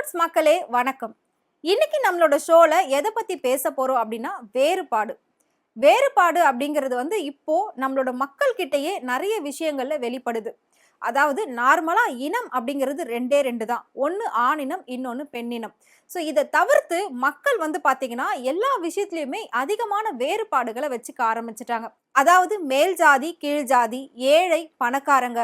Roots மக்களே வணக்கம். இன்னைக்கு நம்மளோட ஷோவில் எதை பற்றி பேச போகிறோம் அப்படின்னா வேறுபாடு. வேறுபாடு அப்படிங்கிறது வந்து இப்போ நம்மளோட மக்கள்கிட்டயே நிறைய விஷயங்களில் வெளிப்படுது. அதாவது நார்மலாக இனம் அப்படிங்கிறது ரெண்டே ரெண்டு தான். ஒன்று ஆணினம் இன்னொன்று பெண்ணினம். ஸோ இதை தவிர்த்து மக்கள் வந்து பார்த்தீங்கன்னா எல்லா விஷயத்துலையுமே அதிகமான வேறுபாடுகளை வச்சுக்க ஆரம்பிச்சிட்டாங்க. அதாவது மேல் ஜாதி கீழ் ஜாதி ஏழை பணக்காரங்க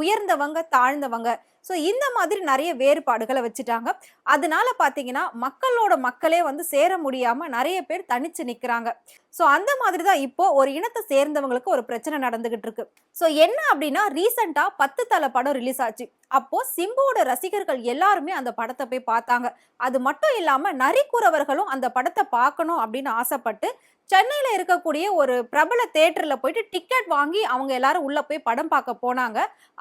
உயர்ந்தவங்க தாழ்ந்தவங்க ஸோ இந்த மாதிரி நிறைய வேறுபாடுகளை வச்சுட்டாங்க. அதனால பார்த்தீங்கன்னா மக்களோட மக்களே வந்து சேர முடியாமல் நிறைய பேர் தனிச்சு நிற்கிறாங்க ஸோ அந்த மாதிரி தான் இப்போ ஒரு இனத்தை சேர்ந்தவங்களுக்கு ஒரு பிரச்சனை நடந்துகிட்டு இருக்கு. ஸோ என்ன அப்படின்னா ரீசெண்டாக பத்து தலை படம் ரிலீஸ் ஆச்சு. அப்போ சிம்புவோட ரசிகர்கள் எல்லாருமே அந்த படத்தை போய் பார்த்தாங்க. அது மட்டும் இல்லாம நரிக்குறவர்களும் அந்த படத்தை பார்க்கணும் அப்படின்னு ஆசைப்பட்டு சென்னையில இருக்கக்கூடிய ஒரு பிரபல தேட்டர்ல போயிட்டு டிக்கெட் வாங்கி அவங்க எல்லாரும் உள்ள போய் படம் பார்க்க போனாங்க.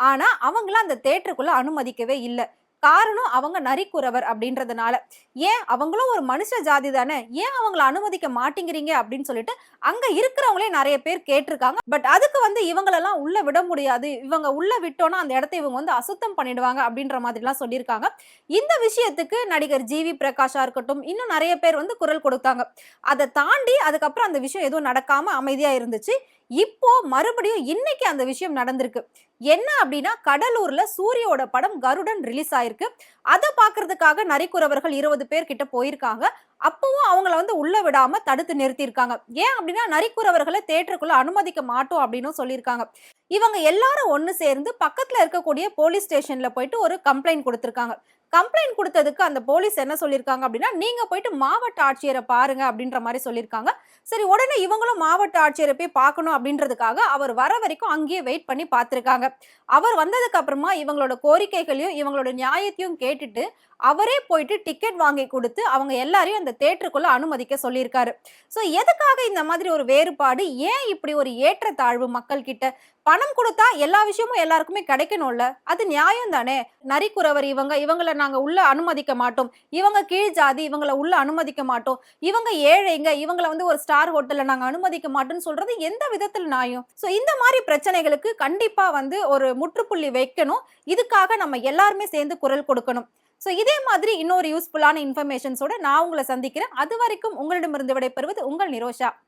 ஆனா அவங்கள அந்த தேட்டருக்குள்ள அனுமதிக்கவே இல்லை. காரணம் அவங்க நரிக்குறவர் அப்படின்றதுனால. ஏன்? அவங்களும் ஒரு மனுஷ ஜாதி தானே? ஏன் அவங்கள அனுமதிக்க மாட்டேங்கிறீங்க? அப்படின்னு சொல்லிட்டு அங்க இருக்கிறவங்களே நிறைய பேர் கேட்டிருக்காங்க. பட் அதுக்கு வந்து இவங்களெல்லாம் உள்ள விட முடியாது. இவங்க உள்ள விட்டோம்னா அந்த இடத்த இவங்க வந்து அசுத்தம் பண்ணிடுவாங்க அப்படின்ற மாதிரிலாம் சொல்லியிருக்காங்க. இந்த விஷயத்துக்கு நடிகர் ஜிவி பிரகாஷா இருக்கட்டும் இன்னும் நிறைய பேர் வந்து குரல் கொடுத்தாங்க. அதை தாண்டி அதுக்கப்புறம் அந்த விஷயம் எதுவும் நடக்காம அமைதியா இருந்துச்சு. இப்போ மறுபடியும் இன்னைக்கு அந்த விஷயம் நடந்திருக்கு. என்ன அப்படின்னா கடலூர்ல சூரியோட படம் கருடன் ரிலீஸ் ஆயிருக்கு. அதை பாக்குறதுக்காக நரிக்குறவர்கள் இருபது பேர் கிட்ட போயிருக்காங்க. அப்பவும் அவங்கள வந்து உள்ள விடாம தடுத்து நிறுத்தியிருக்காங்க. ஏன் அப்படின்னா நரிக்குறவர்களை தேட்டருக்குள்ள அனுமதிக்க மாட்டோம் அப்படின்னு சொல்லியிருக்காங்க. இவங்க எல்லாரும் ஒன்று சேர்ந்து பக்கத்துல இருக்கக்கூடிய போலீஸ் ஸ்டேஷன்ல போயிட்டு ஒரு கம்ப்ளைண்ட் கொடுத்திருக்காங்க. கம்ப்ளைண்ட் கொடுத்ததுக்கு அந்த போலீஸ் என்ன சொல்லியிருக்காங்க அப்படின்னா நீங்க போயிட்டு மாவட்ட ஆட்சியரை பாருங்க அப்படின்ற மாதிரி சொல்லியிருக்காங்க. சரி உடனே இவங்களும் மாவட்ட ஆட்சியரை போய் பார்க்கணும் அப்படின்றதுக்காக அவர் வர வரைக்கும் அங்கேயே வெயிட் பண்ணி பார்த்துருக்காங்க. அவர் வந்ததுக்கு அப்புறமா இவங்களோட கோரிக்கைகளையும் இவங்களோட நியாயத்தையும் கேட்டுட்டு அவரே போயிட்டு டிக்கெட் வாங்கி கொடுத்து அவங்க எல்லாரையும் அந்த தேட்டருக்குள்ள அனுமதிக்க சொல்லியிருக்காரு. ஸோ எதுக்காக இந்த மாதிரி ஒரு வேறுபாடு? ஏன் இப்படி ஒரு ஏற்றத்தாழ்வு மக்கள் கிட்ட பணம் கொடுத்தா எல்லா விஷயமும் எல்லாருக்குமே கிடைக்கணும்ல. அது நியாயம் தானே? நரிக்குறவர் இவங்க இவங்கள நாங்க உள்ள அனுமதிக்க மாட்டோம். இவங்க கீழ் ஜாதி இவங்கள உள்ள அனுமதிக்க மாட்டோம். இவங்க ஏழைங்க இவங்கள வந்து ஒரு ஸ்டார் ஹோட்டல்ல நாங்க அனுமதிக்க மாட்டோம்னு சொல்றது எந்த விதத்தில் நியாயம்? ஸோ இந்த மாதிரி பிரச்சனைகளுக்கு கண்டிப்பா வந்து ஒரு முற்றுப்புள்ளி வைக்கணும். இதுக்காக நம்ம எல்லாருமே சேர்ந்து குரல் கொடுக்கணும். ஸோ இதே மாதிரி இன்னொரு யூஸ்ஃபுல்லான இன்ஃபர்மேஷன்ஸோட நான் உங்களை சந்திக்கிறேன். அது வரைக்கும் உங்களிடமிருந்து விடைபெறுவது உங்கள் நிரோஷா.